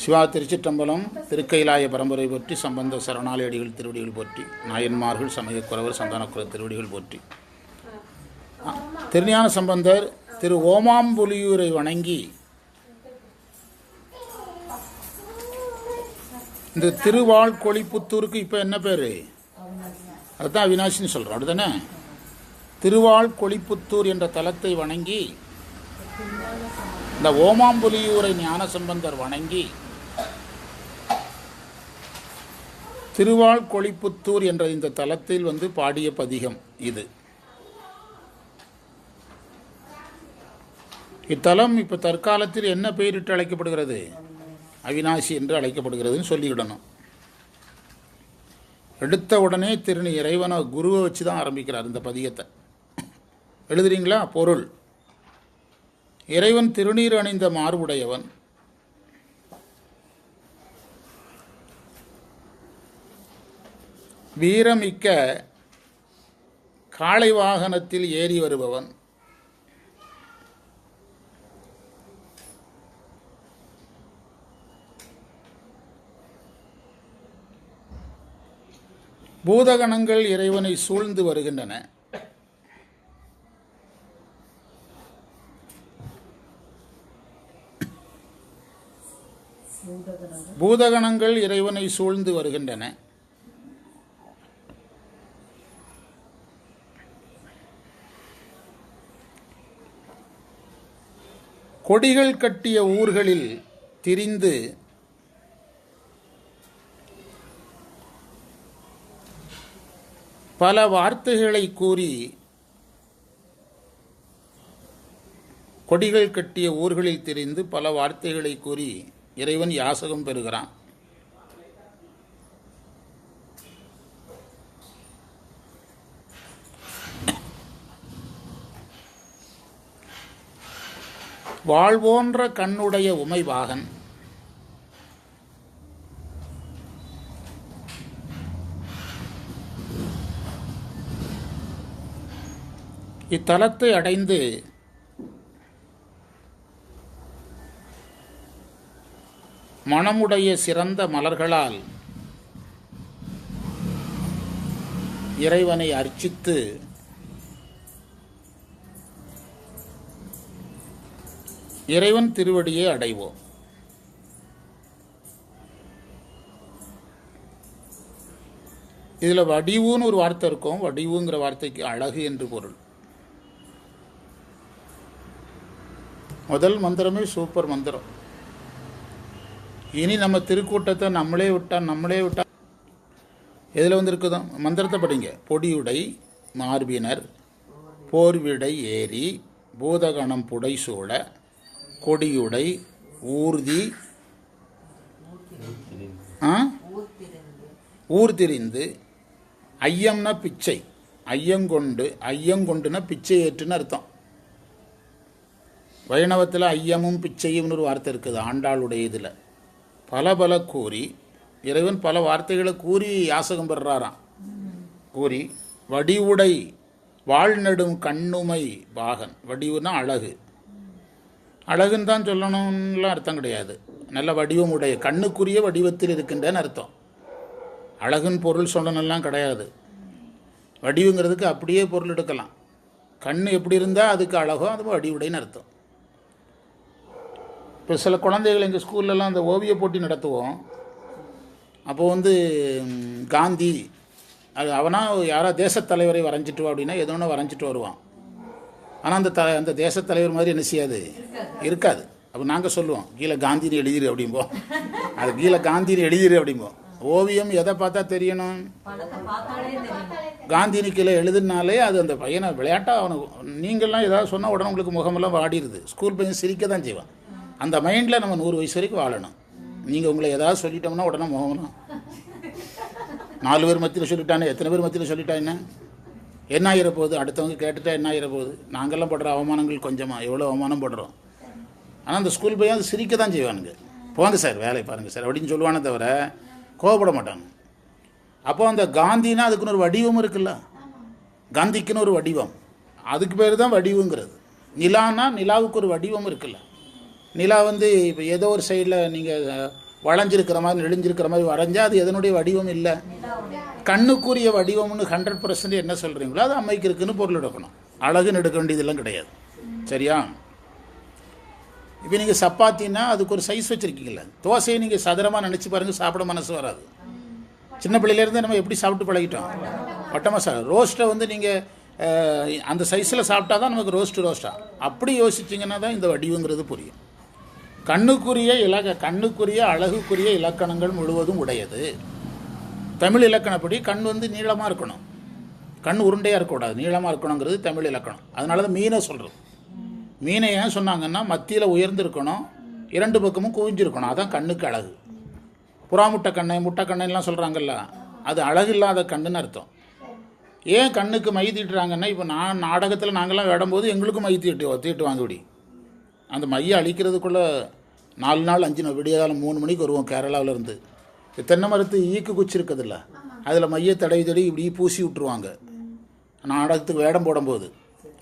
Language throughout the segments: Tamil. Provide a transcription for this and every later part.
சிவா திருச்சிற்றம்பலம் திருக்கைலாய பரம்பரை போற்றி சம்பந்த சரணாலயடிகள் திருவடிகள் போற்றி நாயன்மார்கள் சமயக்குறவர் சந்தானக்குற திருவடிகள் போற்றி. திருஞான சம்பந்தர் திரு ஓமாம்புலியூரை வணங்கி இந்த திருவாழ்கொழிப்புத்தூருக்கு இப்போ என்ன பேர்? அதுதான் அவினாசின்னு சொல்கிறோம் அப்படிதானே? திருவாழ்கொழிப்புத்தூர் என்ற தலத்தை வணங்கி இந்த ஓமாம்புலியூரை ஞானசம்பந்தர் வணங்கி திருவாழ்கொழிப்புத்தூர் என்ற இந்த தலத்தில் வந்து பாடிய பதிகம் இது. இத்தலம் இப்போ தற்காலத்தில் என்ன பெயரிட்டு அழைக்கப்படுகிறது? அவினாசி என்று அழைக்கப்படுகிறதுன்னு சொல்லிவிடணும். எடுத்த உடனே திருநி இறைவனை குருவை வச்சு தான் ஆரம்பிக்கிறார் இந்த பதியத்தை எழுதுறீங்களா? பொருள். இறைவன் திருநீர் அணிந்த மார்புடையவன். வீரமிக்க காளை வாகனத்தில் ஏறி வருபவன். பூதகணங்கள் இறைவனை சூழ்ந்து வருகின்றன. பூதகணங்கள் இறைவனை சூழ்ந்து வருகின்றன. கொடிகள் கட்டிய ஊர்களில் திரிந்து பல வார்த்தைகளை கூறி கொடிகள் கட்டிய ஊர்களில் திரிந்து பல வார்த்தைகளை கூறி இறைவன் யாசகம் பெறுகிறான். வாழ்வோன்ற கண்ணுடைய உமைவாகன். இத்தலத்தை அடைந்து மணமுடைய சிறந்த மலர்களால் இறைவனை அர்ச்சித்து இறைவன் திருவடியை அடைவோம். இதில் வடிவுன்னு ஒரு வார்த்தை இருக்கும். வடிவுங்கிற வார்த்தைக்கு அழகு என்று பொருள். முதல் மந்திரமே சூப்பர் மந்திரம். இனி நம்ம திருக்கூட்டத்தை நம்மளே விட்டா நம்மளே விட்டா. எதில் வந்து மந்திரத்தை படிங்க. பொடியுடை மார்பினர் போர்விடை ஏறி பூதகணம் புடைசூழ கொடியுடை ஊர்தி ஆ? ஊர் திரிந்து ஐயம்னா பிச்சை ஐயங்கொண்டு ஐயங்கொண்டுனா பிச்சை ஏற்றுன்னு அர்த்தம். வைணவத்தில் ஐயமும் பிச்சையும்னு ஒரு வார்த்தை இருக்குது ஆண்டாளுடைய இதில். பல பல கூறி இறைவன் பல வார்த்தைகளை கூறி யாசகம் பெறுறாராம். கூறி வடிவுடை வாழ்நெடும் கண்ணுமை பாகன் வடிவுனா அழகு. அழகுன்னு தான் சொல்லணும்லாம் அர்த்தம் கிடையாது. நல்ல வடிவம் உடைய கண்ணுக்குரிய வடிவத்தில் இருக்கின்றன்னு அர்த்தம். அழகுன்னு பொருள் சொல்லணும்லாம் கிடையாது. வடிவுங்கிறதுக்கு அப்படியே பொருள் எடுக்கலாம். கண் எப்படி இருந்தால் அதுக்கு அழகோ அது வடிவுடைன்னு அர்த்தம். இப்போ சில குழந்தைகள் எங்கள் ஸ்கூல்லலாம் அந்த ஓவிய போட்டி நடத்துவோம். அப்போ வந்து காந்தி அது அவனா யாரோ தேசத் தலைவரை வரைஞ்சிட்டு வா அப்படின்னா எதோ ஒன்று வரைஞ்சிட்டு வருவான். ஆனால் அந்த த அந்த தேசத் தலைவர் மாதிரி என்ன செய்யாது? இருக்காது. அப்போ நாங்கள் சொல்லுவோம் கீழே காந்தின்னு எழுதிரு அப்படிம்போம் அது கீழே காந்தின்னு எழுதிரு அப்படிம்போம் ஓவியம் எதை பார்த்தா தெரியணும்? காந்தினி கீழே எழுதுனாலே அது அந்த பையனை விளையாட்டாக அவனுக்கு நீங்கள்லாம் ஏதாவது சொன்னால் உடனே உங்களுக்கு முகமெல்லாம் வாடிடுது ஸ்கூல் பையன் சிரிக்க தான் செய்வான். அந்த மைண்டில் நம்ம நூறு வயசு வரைக்கும் வாழணும். நீங்கள் உங்களை ஏதாவது சொல்லிட்டோம்னா உடனே முகமெல்லாம் நாலு பேர் மத்தியில் சொல்லிட்டானே எத்தனை பேர் மத்தியில் சொல்லிட்டா என்ன? என்ன ஆகிற போகுது? அடுத்தவங்க கேட்டுட்டா என்ன ஆகிற போகுது? நாங்கள்லாம் படுற அவமானங்கள் கொஞ்சமாக எவ்வளோ அவமானம் படுறோம்? ஆனால் அந்த ஸ்கூல் பையன் அது சிரிக்க தான் செய்வானுங்க. போங்க சார் வேலையை பாருங்கள் சார் அப்படின்னு சொல்லுவானே தவிர கோவப்பட மாட்டாங்க. அப்போ அந்த காந்தினா அதுக்குன்னு ஒரு வடிவம் இருக்குல்ல? காந்திக்குன்னு ஒரு வடிவம். அதுக்கு பேர் தான் வடிவுங்கிறது. நிலான்னா நிலாவுக்கு ஒரு வடிவம் இருக்குல்ல? நிலா வந்து இப்போ ஏதோ ஒரு சைடில் நீங்கள் வளைஞ்சிருக்கிற மாதிரி நெளிஞ்சிருக்கிற மாதிரி வரைஞ்சால் அது எதனுடைய வடிவம் இல்லை. கண்ணுக்குரிய வடிவம்னு ஹண்ட்ரட் பர்சன்ட் என்ன சொல்கிறீங்களோ அது அம்மைக்கு இருக்குன்னு பொருள் எடுக்கணும். அழகுன்னு எடுக்க வேண்டியதெல்லாம் கிடையாது. சரியா? இப்போ நீங்கள் சப்பாத்தின்னா அதுக்கு ஒரு சைஸ் வச்சுருக்கீங்கள தோசையை நீங்கள் சதுரமாக நினச்சி பாருங்கள் சாப்பிட மனசு வராது. சின்ன பிள்ளையிலேருந்து நம்ம எப்படி சாப்பிட்டு பழகிட்டோம்? வட்டமாக சார் ரோஸ்ட்டை வந்து நீங்கள் அந்த சைஸில் சாப்பிட்டா தான் நமக்கு ரோஸ்ட்டு ரோஸ்ட்டாக அப்படி யோசிச்சிங்கன்னா தான் இந்த வடிவங்கிறது புரியும். கண்ணுக்குரிய இலக்க கண்ணுக்குரிய அழகுக்குரிய இலக்கணங்கள் முழுவதும் உடையது. தமிழ் இலக்கணப்படி கண் வந்து நீளமாக இருக்கணும். கண் உருண்டையாக இருக்கக்கூடாது. நீளமாக இருக்கணுங்கிறது தமிழ் இலக்கணம். அதனால தான் மீனை சொல்கிறது மீனை ஏன் சொன்னாங்கன்னா மத்தியில் உயர்ந்திருக்கணும் இரண்டு பக்கமும் குவிஞ்சிருக்கணும். அதான் கண்ணுக்கு அழகு. புறா முட்டை கண்ணை முட்டை கண்ணைலாம் சொல்கிறாங்கல்ல அது அழகு இல்லாத கண்ணுன்னு அர்த்தம். ஏன் கண்ணுக்கு மை தீட்டுறாங்கன்னா இப்போ நான் நாடகத்தில் நாங்கள்லாம் விடும்போது எங்களுக்கும் மை தீட்டு தீட்டு வாங்கிவிடி அந்த மையம் அழிக்கிறதுக்குள்ளே நாலு நாள் அஞ்சு நாள் விடிய காலம் மூணு மணிக்கு வருவோம் கேரளாவிலேருந்து. தென்னை மரத்து ஈக்கு குச்சி இருக்குதுல்ல அதில் மைய தடவி தடவி இப்படி பூசி விட்ருவாங்க நாடகத்துக்கு வேடம் போடும்போது.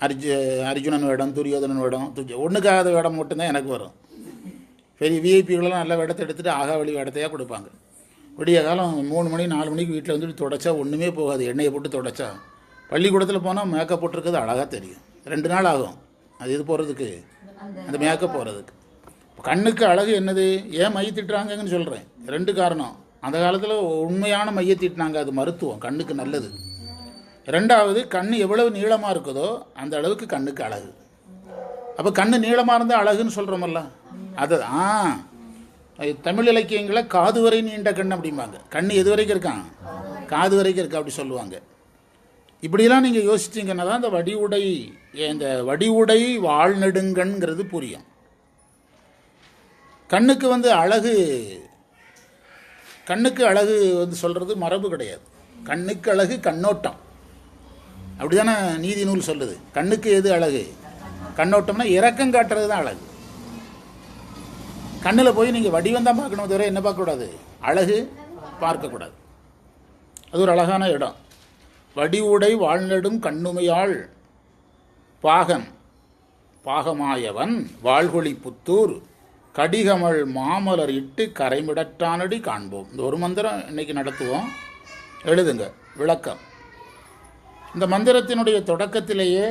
அர்ஜு அர்ஜுனன் வேடம் துரியோதனன் வேடம் துஜ ஒன்றுக்காத வேடம் மட்டும்தான் எனக்கு வரும். பெரிய விஐபிகளெல்லாம் நல்ல வேடத்தை எடுத்துகிட்டு ஆகாவளி வேடத்தையாக கொடுப்பாங்க. விடிய காலம் மூணு மணி நாலு மணிக்கு வீட்டில் வந்துட்டு தொடச்சா ஒன்றுமே போகாது. எண்ணெயை போட்டு தொடச்சா. பள்ளிக்கூடத்தில் போனால் மேக்கப் போட்டிருக்கிறது அழகாக தெரியும். ரெண்டு நாள் ஆகும். அது இது போகிறதுக்கு அந்த மேக்கப் போகிறதுக்கு கண்ணுக்கு அழகு என்னது? ஏன் மை திட்டுறாங்கன்னு சொல்கிறேன் ரெண்டு காரணம். அந்த காலத்தில் உண்மையான மைய திட்டினாங்க அது மருத்துவம் கண்ணுக்கு நல்லது. ரெண்டாவது கண் எவ்வளவு நீளமாக இருக்குதோ அந்த அளவுக்கு கண்ணுக்கு அழகு. அப்போ கண்ணு நீளமாக இருந்தால் அழகுன்னு சொல்கிறோமல்ல அது ஆ. தமிழ் இலக்கியங்களை காது வரை நீண்ட கண் அப்படிம்பாங்க. கண் எது வரைக்கும் இருக்கான் காது வரைக்கும் இருக்கா அப்படி சொல்லுவாங்க. இப்படியெல்லாம் நீங்கள் யோசிச்சிங்கன்னா தான் இந்த வடிவுடை இந்த வடிவுடை வாழ்நெடுங்கிறது புரியும். கண்ணுக்கு வந்து அழகு கண்ணுக்கு அழகு வந்து சொல்கிறது மரபு கிடையாது. கண்ணுக்கு அழகு கண்ணோட்டம். அப்படி தானே நீதி நூல் சொல்லுது. கண்ணுக்கு எது அழகு? கண்ணோட்டம்னா இறக்கம் காட்டுறது தான் அழகு. கண்ணில் போய் நீங்கள் வடிவம் தான் பார்க்கணும் தவிர என்ன பார்க்கக்கூடாது? அழகு பார்க்கக்கூடாது. அது ஒரு அழகான இடம். வடிவுடை வாழ்நெடும் கண்ணுமையாள். பாகன் பாகமாயவன் வாழ்கொழி புத்தூர் கடிகமள் மாமலர் இட்டு கரைமிடற்றானடி காண்போம். இந்த ஒரு மந்திரம் இன்னைக்கு நடத்துவோம். எழுதுங்க. விளக்கம். இந்த மந்திரத்தினுடைய தொடக்கத்திலேயே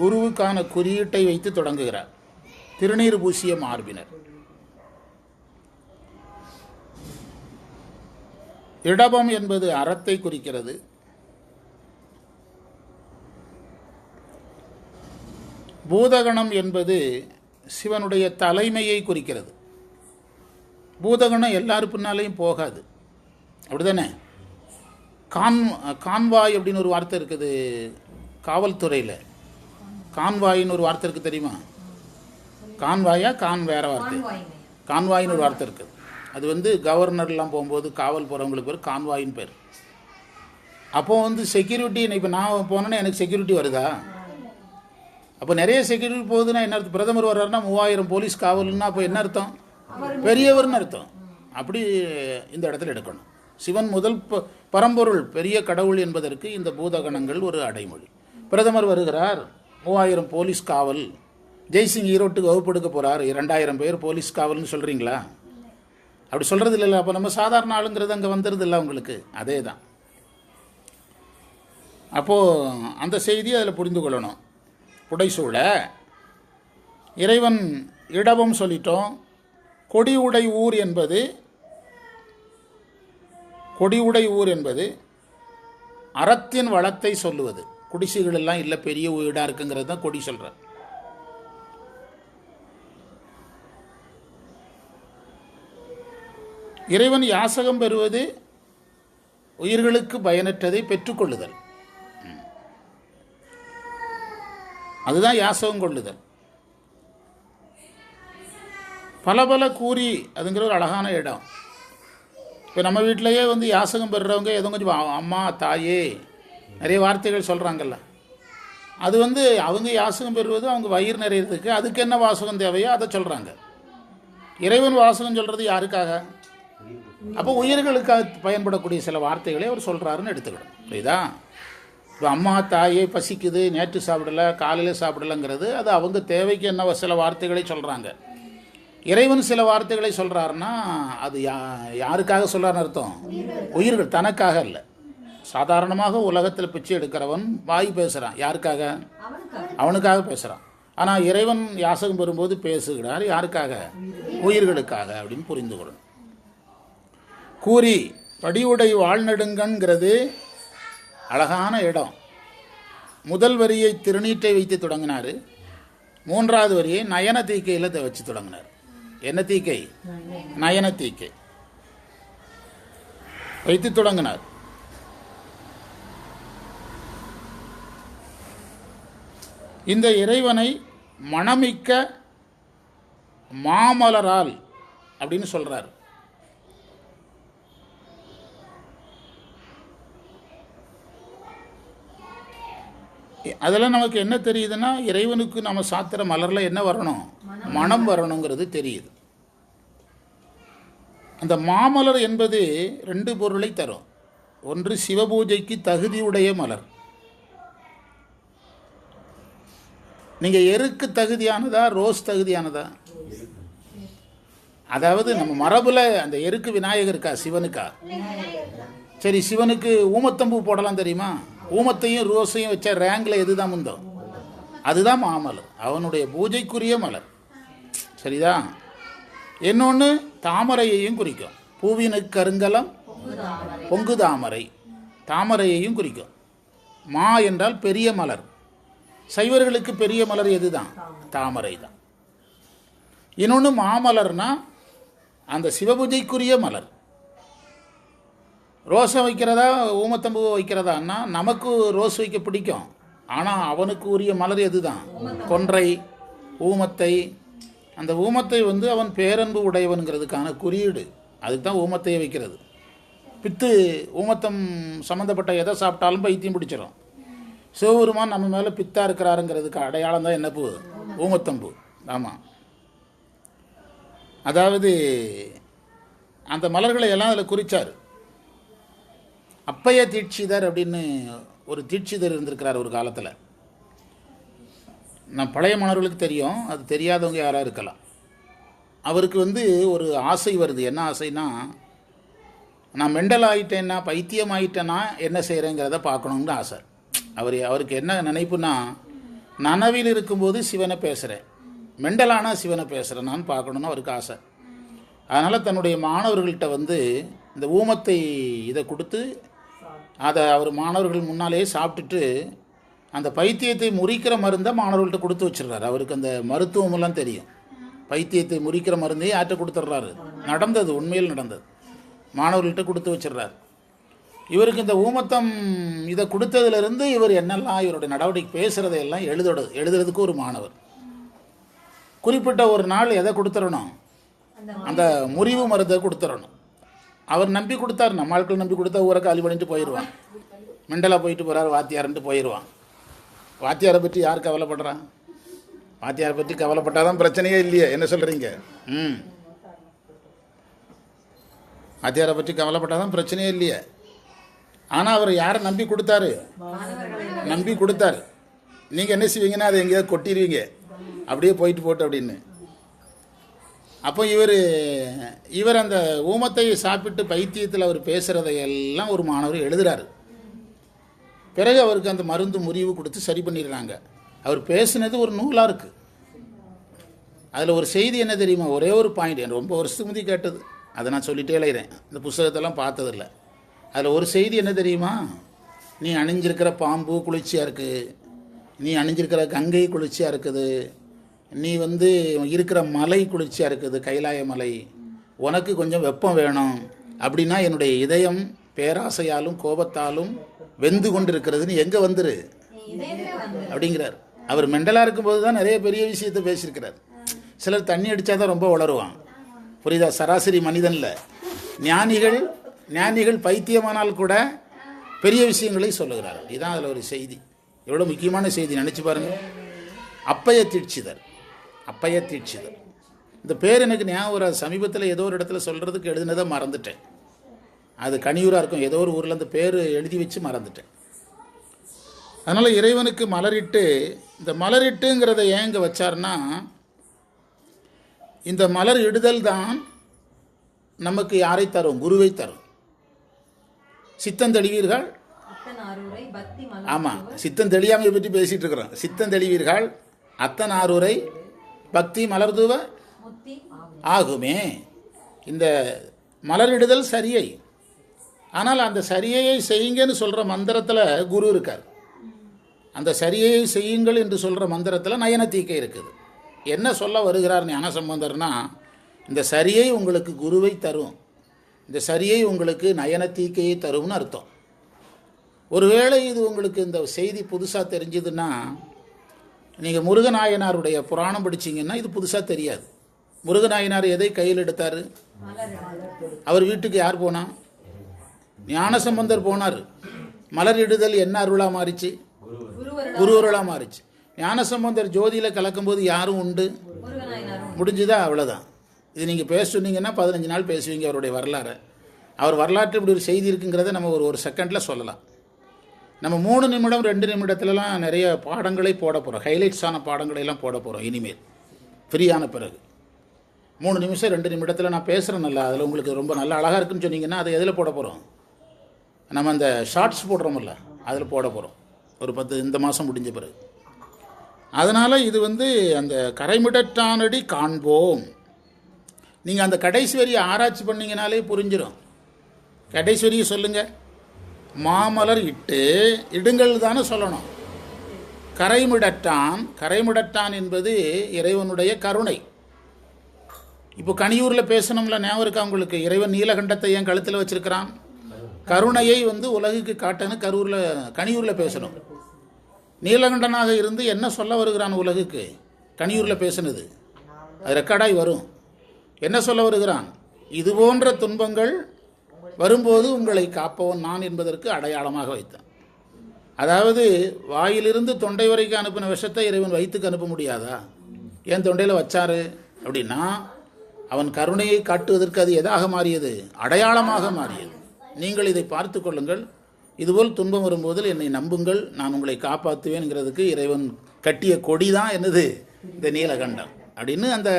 குருவுக்கான குறியீட்டை வைத்து தொடங்குகிறார். திருநீர் பூசிய மார்பினர். இடபம் என்பது அறத்தை குறிக்கிறது. பூதகணம் என்பது சிவனுடைய தலைமையை குறிக்கிறது. பூதகணம் எல்லாரும் பின்னாலேயும் போகாது. அப்படிதானே? கான் கான்வாய் அப்படின்னு ஒரு வார்த்தை இருக்குது காவல்துறையில். கான்வாயின்னு ஒரு வார்த்தை இருக்குது தெரியுமா? கான்வாயா கான் வேற வார்த்தை. கான்வாயின்னு ஒரு வார்த்தை இருக்குது அது வந்து கவர்னர்லாம் போகும்போது காவல் போகிறவங்களுக்கு பேர் கான்வாயின் பேர். அப்போது வந்து செக்யூரிட்டி இப்போ நான் போனேன்னா எனக்கு செக்யூரிட்டி வருதா? அப்போ நிறைய செக்யூரிட்டி போகுதுன்னா என்ன அர்த்தம்? பிரதமர் வர்றாருன்னா மூவாயிரம் போலீஸ் காவல்னா அப்போ என்ன அர்த்தம்? பெரியவர்னு அர்த்தம். அப்படி இந்த இடத்துல எடுக்கணும். சிவன் முதல் ப- பரம்பொருள் பெரிய கடவுள் என்பதற்கு இந்த பூதகணங்கள் ஒரு அடைமொழி. பிரதமர் வருகிறார் மூவாயிரம் போலீஸ் காவல். ஜெய்சிங் ஈரோட்டுக்கு வகுப்பு எடுக்க போகிறார் இரண்டாயிரம் பேர் போலீஸ் காவல்னு சொல்கிறீங்களா அப்படி சொல்கிறது இல்லைல்ல அப்போ நம்ம சாதாரண ஆளுங்கிறது அங்கே வந்துடுது இல்லை உங்களுக்கு? அதே தான் அப்போது அந்த செய்தியை அதில் புரிந்து கொள்ளணும். உடைசூழ இறைவன் இடவும் சொல்லிட்டோம் கொடி உடை ஊர் என்பது கொடி உடை ஊர் என்பது அறத்தின் வளத்தை சொல்லுவது. குடிசைகள் எல்லாம் இல்லை பெரிய வீடாக இருக்குங்கிறது தான் கொடி சொல்கிறார் இறைவன் யாசகம் பெறுவது உயிர்களுக்கு பயனற்றதை பெற்றுக்கொள்ளுதல் ம். அதுதான் யாசகம் கொள்ளுதல் பல பல கூறி அதுங்கிற ஒரு அழகான இடம். இப்போ நம்ம வீட்டிலையே வந்து யாசகம் பெறுறவங்க எதுவும் கொஞ்சம் அம்மா தாயே நிறைய வார்த்தைகள் சொல்கிறாங்கல்ல அது வந்து அவங்க யாசகம் பெறுவது அவங்க வயிறு நிறையிறதுக்கு அதுக்கு என்ன வாசகம் தேவையோ அதை சொல்கிறாங்க இறைவன் வாசகம் சொல்கிறது யாருக்காக? அப்போ உயிர்களுக்காக பயன்படக்கூடிய சில வார்த்தைகளை அவர் சொல்கிறாருன்னு எடுத்துக்கணும் புரியுதா? இப்போ அம்மா தாயே பசிக்குது நேற்று சாப்பிடல காலையில் சாப்பிடலங்கிறது அது அவங்க தேவைக்கு என்ன சில வார்த்தைகளை சொல்கிறாங்க இறைவன் சில வார்த்தைகளை சொல்கிறாருன்னா அது யா யாருக்காக சொல்கிறான்னு அர்த்தம்? உயிர்கள் தனக்காக இல்லை சாதாரணமாக உலகத்தில் பிச்சை எடுக்கிறவன் வாய் பேசுகிறான் யாருக்காக? அவனுக்காக பேசுகிறான் ஆனால் இறைவன் யாசகம் பெறும்போது பேசுகிறார் யாருக்காக? உயிர்களுக்காக அப்படின்னு புரிந்து கொள்ளணும். கூறி படியுடை வாழ்நெடுங்கன்கிறது அழகான இடம். முதல் வரியை திருநீட்டை வைத்து தொடங்கினார். மூன்றாவது வரியை நயன தீக்கையில் வச்சு தொடங்கினார். என்ன தீக்கை? நயன தீக்கை. வைத்து தொடங்கினார். இந்த இறைவனை மணமிக்க மாமலரால் அப்படின்னு சொல்கிறார் அதெல்லாம் நமக்கு என்ன தெரியுதுன்னா இறைவனுக்கு நம்ம சாத்திர மலரில் என்ன வரணும்? மனம். வரணுங்கிறது தெரியுது. அந்த மாமலர் என்பது ரெண்டு பொருளை தரும். ஒன்று சிவபூஜைக்கு தகுதியுடைய மலர். நீங்கள் எருக்கு தகுதியானதா ரோஸ் தகுதியானதா? அதாவது நம்ம மரபில் அந்த எருக்கு விநாயகர் இருக்கா சிவனுக்கா? சரி சிவனுக்கு ஊமத்தம்பூ போடலாம் தெரியுமா? ஊமத்தையும் ரோஸையும் வச்ச ரேங்கில் எது தான் முந்தோ? அதுதான் மாமலர். அவனுடைய பூஜைக்குரிய மலர். சரிதா? இன்னொன்று தாமரையையும் குறிக்கும். பூவினுக்கு கருங்கலம் பொங்கு தாமரை. தாமரையையும் குறிக்கும். மா என்றால் பெரிய மலர். சைவர்களுக்கு பெரிய மலர் எதுதான்? தாமரை தான் இன்னொன்று மாமலர்னா அந்த சிவபூஜைக்குரிய மலர். ரோஸை வைக்கிறதா ஊமத்தம்பூ வைக்கிறதான்னா நமக்கு ரோஸ் வைக்க பிடிக்கும். ஆனால் அவனுக்கு உரிய மலர் எதுதான்? கொன்றை ஊமத்தை. அந்த ஊமத்தை வந்து அவன் பேரன்பு உடையவனுங்கிறதுக்கான குறியீடு. அதுக்கு தான் ஊமத்தையை வைக்கிறது. பித்து ஊமத்தம் சம்மந்தப்பட்ட எதை சாப்பிட்டாலும் பைத்தியம் பிடிச்சிடும் சிவபெருமான் நம்ம மேலே பித்தா இருக்கிறாருங்கிறதுக்கு அடையாளம் தான் என்ன பூ ஊமத்தம்பூ. ஆமாம் அதாவது அந்த மலர்களை எல்லாம் அதில் குறிச்சார். அப்பைய தீட்சிதர் அப்படின்னு ஒரு தீட்சிதர் இருந்திருக்கிறார் ஒரு காலத்தில். நான் பழைய மாணவர்களுக்கு தெரியும் அது தெரியாதவங்க யாராக இருக்கலாம். அவருக்கு வந்து ஒரு ஆசை வருது. என்ன ஆசைனா நான் மெண்டல் ஆகிட்டேன்னா பைத்தியம் ஆகிட்டேன்னா என்ன செய்கிறேங்கிறத பார்க்கணுங்கிற ஆசை. அவர் அவருக்கு என்ன நினைப்புனா நனவில் இருக்கும்போது சிவனை பேசுகிறேன் மெண்டலானா சிவனை பேசுகிறேன்னான்னு பார்க்கணுன்னு அவருக்கு ஆசை. அதனால் தன்னுடைய மாணவர்கள்ட்ட வந்து இந்த ஊமத்தை இதை கொடுத்து அதை அவர் மாணவர்கள் முன்னாலேயே சாப்பிட்டுட்டு அந்த பைத்தியத்தை முறிக்கிற மருந்தை மாணவர்கள்ட்ட கொடுத்து வச்சிடுறாரு. அவருக்கு அந்த மருத்துவமெல்லாம் தெரியும். பைத்தியத்தை முறிக்கிற மருந்தையும் யார்கிட்ட கொடுத்துட்றாரு? நடந்தது உண்மையில் நடந்தது. மாணவர்கள்ட்ட கொடுத்து வச்சிடுறாரு. இவருக்கு இந்த ஊமத்தம் இதை கொடுத்ததுலேருந்து இவர் என்னெல்லாம் இவருடைய நடவடிக்கை பேசுகிறதையெல்லாம் எழுதோட எழுதுறதுக்கு ஒரு மாணவர். குறிப்பிட்ட ஒரு நாள் எதை கொடுத்துடணும்? அந்த முறிவு மருந்தை கொடுத்துடணும். அவர் நம்பி கொடுத்தாரு. நம்ம ஆட்கள் நம்பி கொடுத்தா ஊரை காலி பண்ணிட்டு போயிடுவான் மெண்டலாக போயிட்டு போகிறார் வாத்தியார்ன்ட்டு போயிடுவான் வாத்தியாரை பற்றி யார் கவலைப்படுறான் வாத்தியாரை பற்றி கவலைப்பட்டால் தான் பிரச்சனையே இல்லையே. என்ன சொல்கிறீங்க ம். வாத்தியாரை பற்றி கவலைப்பட்டால் தான் பிரச்சனையே இல்லையே. ஆனால் அவர் யாரை நம்பி கொடுத்தாரு? நம்பி கொடுத்தாரு. நீங்கள் என்ன செய்வீங்கன்னா அதை எங்கேயாவது கொட்டிடுவீங்க. அப்படியே போயிட்டு போட்டு அப்படின்னு. அப்போ இவர் இவர் அந்த ஊமத்தை சாப்பிட்டு பைத்தியத்தில் அவர் பேசுகிறதையெல்லாம் ஒரு மாணவர் எழுதுகிறாரு பிறகு அவருக்கு அந்த மருந்து முறிவு கொடுத்து சரி பண்ணிடுறாங்க. அவர் பேசுனது ஒரு நூலாக இருக்குது அதில் ஒரு செய்தி என்ன தெரியுமா? ஒரே ஒரு பாயிண்ட் ரொம்ப வருஷத்துக்கு முந்தி கேட்டது. அதை நான் சொல்லிட்டே இலைகிறேன் இந்த புஸ்தகத்தெல்லாம் பார்த்ததில்ல. அதில் ஒரு செய்தி என்ன தெரியுமா? நீ அணிஞ்சிருக்கிற பாம்பு குளிர்ச்சியாக இருக்குது நீ அணிஞ்சிருக்கிற கங்கை குளிர்ச்சியாக இருக்குது. நீ வந்து இருக்கிற மலை குளிர்ச்சியாக இருக்குது கைலாய மலை. உனக்கு கொஞ்சம் வெப்பம் வேணும். அப்படின்னா என்னுடைய இதயம் பேராசையாலும் கோபத்தாலும் வெந்து கொண்டு இருக்கிறதுன்னு எங்கே வந்துரு? அப்படிங்கிறார். அவர் மெண்டலாக இருக்கும்போது தான் நிறைய பெரிய விஷயத்தை பேசியிருக்கிறார். சிலர் தண்ணி அடித்தா தான் ரொம்ப வளருவான் புரியுதா? சராசரி மனிதனில். ஞானிகள் ஞானிகள் பைத்தியமானால் கூட பெரிய விஷயங்களை சொல்லுகிறார் இதுதான் அதில் ஒரு செய்தி. எவ்வளோ முக்கியமான செய்தி நினச்சி பாருங்கள் அப்பைய தீட்சிதர். அப்பைய தீட்சிதர் இந்த பேர் எனக்கு ஞாபகம் வராது. சமீபத்தில் ஏதோ ஒரு இடத்துல சொல்கிறதுக்கு எழுதினதை மறந்துட்டேன். அது கனியூராக இருக்கும். ஏதோ ஒரு ஊரில் அந்த பேர் எழுதி வச்சு மறந்துட்டேன். அதனால் இறைவனுக்கு மலரிட்டு இந்த மலரிட்டுங்கிறத ஏன் இங்கே வச்சார்னா இந்த மலர் இடுதல் தான் நமக்கு யாரை தரும்? குருவை தரும். சித்தம் தெளிவீர்கள்? ஆமாம் சித்தம் தெளியாமையை பற்றி பேசிகிட்டு இருக்கிறோம். சித்தம் தெளிவீர்கள்? அத்தன் ஆரூரை பக்தி மலர்தூவ ஆகும். இந்த மலரிடுதல் சரியை. ஆனால் அந்த சரியையை செய்யுங்கன்னு சொல்கிற மந்திரத்தில் குரு இருக்கார். அந்த சரியையை செய்யுங்கள் என்று சொல்கிற மந்திரத்தில் நயன தீக்கை இருக்குது. என்ன சொல்ல வருகிறார் ஞானசம்பந்தர்னா இந்த சரியை உங்களுக்கு குருவை தரும். இந்த சரியை உங்களுக்கு நயன தீக்கையை தரும்னு அர்த்தம். ஒருவேளை இது உங்களுக்கு இந்த செய்தி புதுசாக தெரிஞ்சதுன்னா நீங்கள் முருகநாயனாருடைய புராணம் படிச்சீங்கன்னா இது புதுசாக தெரியாது. முருகநாயனார் எதை கையில் எடுத்தார்? அவர் வீட்டுக்கு யார் போனா? ஞானசம்பந்தர் போனார். மலர் இடுதல் என்ன அருளாக மாறிச்சு? குருவருட குருவருளாக மாறிச்சு. ஞானசம்பந்தர் ஜோதியில் கலக்கும்போது யாரும் உண்டு? முடிஞ்சுதா? அவ்வளோதான் இது நீங்கள் பேச சொன்னீங்கன்னா பதினஞ்சு நாள் பேசுவீங்க அவருடைய வரலாறை. அவர் வரலாற்று இப்படி ஒரு செய்தி இருக்குங்கிறத நம்ம ஒரு ஒரு செகண்டில் சொல்லலாம். நம்ம மூணு நிமிடம் ரெண்டு நிமிடத்துலலாம் நிறைய பாடங்களை போட போகிறோம் ஹைலைட்ஸான பாடங்களை எல்லாம் போட போகிறோம் இனிமேல். ஃப்ரீயான பிறகு. மூணு நிமிஷம் ரெண்டு நிமிடத்தில் நான் பேசுகிறேன் நல்லா அதில் உங்களுக்கு ரொம்ப நல்லா அழகாக இருக்குன்னு சொன்னீங்கன்னா அதை எதில் போட போகிறோம் நம்ம அந்த ஷார்ட்ஸ் போடுறோம்ல அதில் போட போகிறோம் ஒரு பத்து இந்த மாதம் முடிஞ்ச பிறகு. அதனால் இது வந்து அந்த கரைமிடற்றானடி காண்போம். நீங்கள் அந்த கடைசி வரியை ஆராய்ச்சி பண்ணிங்கனாலே புரிஞ்சிடும் கடைசி வரியை சொல்லுங்கள் மாமலர் இட்டு இடுங்கள் தானே சொல்லணும். கரைமிடட்டான் கரைமிடட்டான் என்பது இறைவனுடைய கருணை. இப்போ கனியூரில் பேசணும்ல ஞாபகம் இருக்கா உங்களுக்கு? இறைவன் நீலகண்டத்தை என் கழுத்தில் வச்சிருக்கிறான். கருணையை வந்து உலகுக்கு காட்டன்னு கரூரில் கனியூரில் பேசணும். நீலகண்டனாக இருந்து என்ன சொல்ல வருகிறான் உலகுக்கு? கனியூரில் பேசுனது. அது ரெக்கார்டாகி வரும். என்ன சொல்ல வருகிறான்? இது போன்ற துன்பங்கள் வரும்போது உங்களை காப்பவன் நான் என்பதற்கு அடையாளமாக வைத்தான். அதாவது வாயிலிருந்து தொண்டை வரைக்கும் அனுப்பின விஷத்தை இறைவன் வயிற்றுக்கு அனுப்ப முடியாதா? ஏன் தொண்டையில் வச்சாரு? அப்படின்னா அவன் கருணையை காட்டுவதற்கு அது எதாக மாறியது? அடையாளமாக மாறியது. நீங்கள் இதை பார்த்து கொள்ளுங்கள். இதுபோல் துன்பம் வரும்போது என்னை நம்புங்கள். நான் உங்களை காப்பாற்றுவேன்ங்கிறதுக்கு இறைவன் கட்டிய கொடி தான் என்னது? இந்த நீலகண்டம். அப்படின்னு அந்த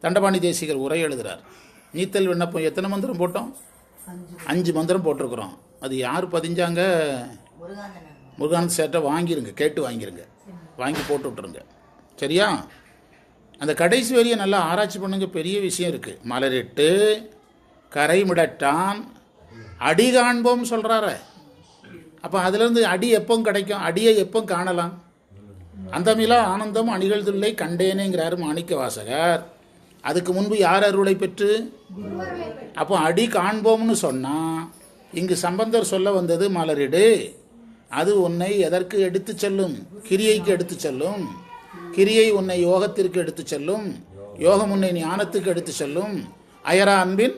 தண்டபாணி தேசிகர் உரை எழுதுகிறார் நீத்தல் விண்ணப்பம் எத்தனை மந்திரம் போட்டோம்? அஞ்சு மந்திரம் போட்டிருக்கிறோம். அது யார் பதிஞ்சாங்க? முருகானந்த் சேட்டை வாங்கிருங்க கேட்டு வாங்கிருங்க. வாங்கி போட்டு விட்ருங்க சரியா? அந்த கடைசி வரியை நல்லா ஆராய்ச்சி பண்ணுங்க பெரிய விஷயம் இருக்குது மலரிட்டு கரைமிடட்டான் அடி காண்போம் சொல்கிறாரு அப்போ அதுலேருந்து அடி எப்போ கிடைக்கும்? அடியை எப்போ காணலாம்? அந்தமிலா ஆனந்தம் அணிகழ்துள்ளை கண்டேனேங்கிறாரு மாணிக்க வாசகர் அதுக்கு முன்பு யார் அருளை பெற்று? அப்போ அடி காண்போம்னு சொன்னால் இங்கு சம்பந்தர் சொல்ல வந்தது மலரிடு. அது உன்னை எதற்கு எடுத்து செல்லும்? கிரியைக்கு எடுத்து செல்லும். கிரியை உன்னை யோகத்திற்கு எடுத்து செல்லும். யோகம் உன்னை ஞானத்துக்கு எடுத்து செல்லும். அயரா அன்பின்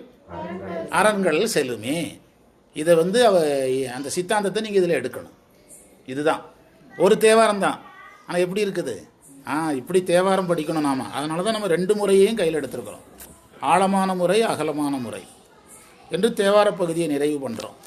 அரண்கள் செல்லுமே. இதை வந்து அவ அந்த சித்தாந்தத்தை நீங்கள் இதில் எடுக்கணும். இதுதான். ஒரு தேவாரம் தான் ஆனால் எப்படி இருக்குது? ஆ இப்படி தேவாரம் படிக்கணும் நாம. அதனால தான் நம்ம ரெண்டு முறையையும் கையில் எடுத்திருக்கிறோம். ஆழமான முறை அகலமான முறை. என்று தேவார பகுதியை நிறைவு பண்ணுறோம்